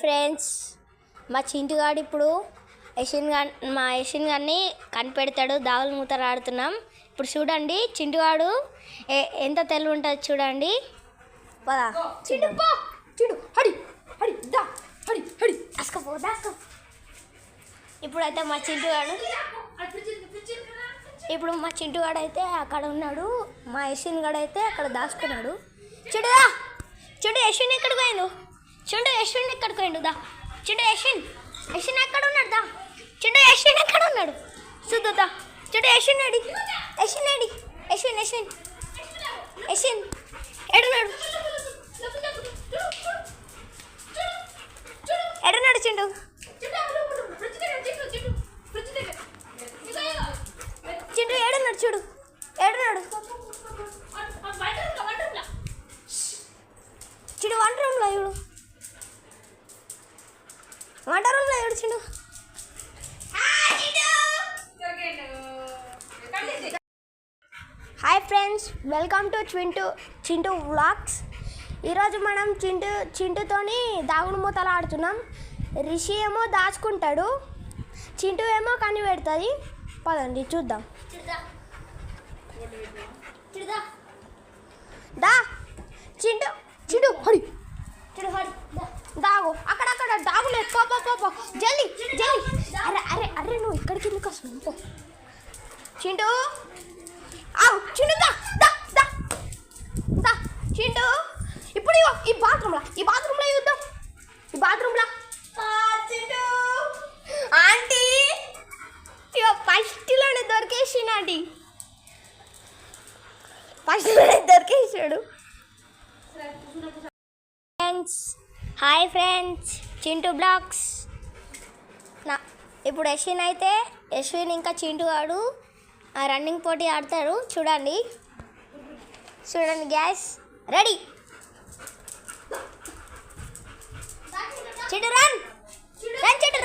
Friends మా చింటుగాడు ఇప్పుడు Yashwin gone మా యశ్విన్ గారిని కనిపెడతాడు. దావులు మూతలు ఆడుతున్నాం. ఇప్పుడు చూడండి చింటుగాడు ఎంత తెలివి ఉంటుంది చూడండి. పదా. చింటు పో. చింటు హడి. హడి. దా. హడి. హడి. దాసుకోపో దాసుకో ఇప్పుడైతే మా చింటుగాడు ఇప్పుడు మా చింటుగాడు అయితే అక్కడ ఉన్నాడు. మా యశ్విన్ గాడు అయితే అక్కడ దాచుకున్నాడు. చింటుదా చింటు యశ్విన్ ఎక్కడికి పోయిండు? చుండు యశ్విన్ ఎక్కడికి పోయిండు? దా. చుండు యశ్విన్. యశ్విన్ ఎక్కడ ఉన్నాడు? దా. చుండు యశ్విన్ ఎక్కడ ఉన్నాడు? చూద్దా చుండు యశ్విన్ అడి యశ్విన్ అడి యశ్విన్ యశ్విన్. యశ్విన్ ఎడున్నాడు? ఎడున్నాడు చింటు చింటు ఏడున్నాడు చూడు ఏడున్నాడు చిడు వంట రూమ్లో చూడు వంట రూమ్లో చూడు చిడు hi friends welcome to Chintu Chintu vlogs. ఈరోజు మనం చింటు చింటుతోని దాగుడు మూతలు ఆడుతున్నాం. రిషి ఏమో దాచుకుంటాడు చింటు ఏమో కని పెడుతుంది. పదండి చూద్దాం. దా చింటు చింటూ హడి దాగు అక్కడక్కడ దాగులే పో పో, జల్లి. అరే అరే అరే నువ్వు ఇక్కడికి ఎందుకు వస్తున్నావు? చింటూ ఆగు చింటూ దా దా దా ఇప్పుడు ఇగో ఈ బాత్రూమ్లో ఈ బాత్రూమ్లో చూద్దాం. ఈ బాత్రూమ్లో చింటూ ఆంటీ ఇగో ఫస్ట్లోనే దొరికేసిన ఆంటీ. ఫస్ట్లోనే దొరికేసాడు. Friends hi friends Chintu blogs నా ఇప్పుడు యశ్విన్ అయితే యశ్విన్ ఇంకా చింటూ వాడు రన్నింగ్ పోటీ ఆడతారు చూడండి చూడండి gas ready Chintu run run Chintu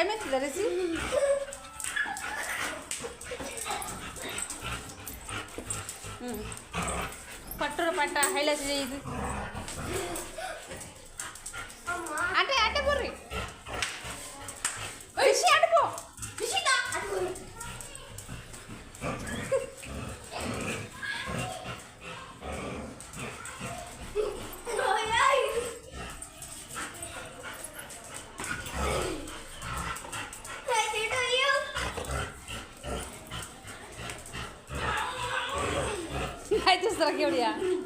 భయమవుతుందా రేసి పట్టుర పట్ట హైలైట్ చేయదు అంటే అంటే బుర్రి అయితే చూస్తారా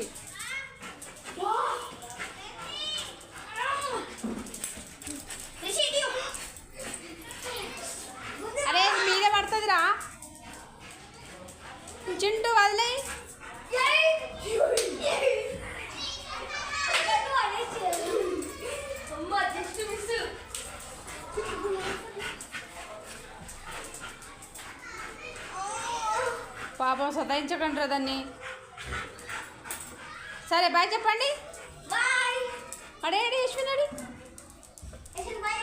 ఉండు అరే మీదే పడుతుందిరా. చింటూ వదిలే. పాపం సతాయించకండి దాన్ని. సరే బాయ్ చెప్పండి. అడే అడే యశ్విన్ బాయ్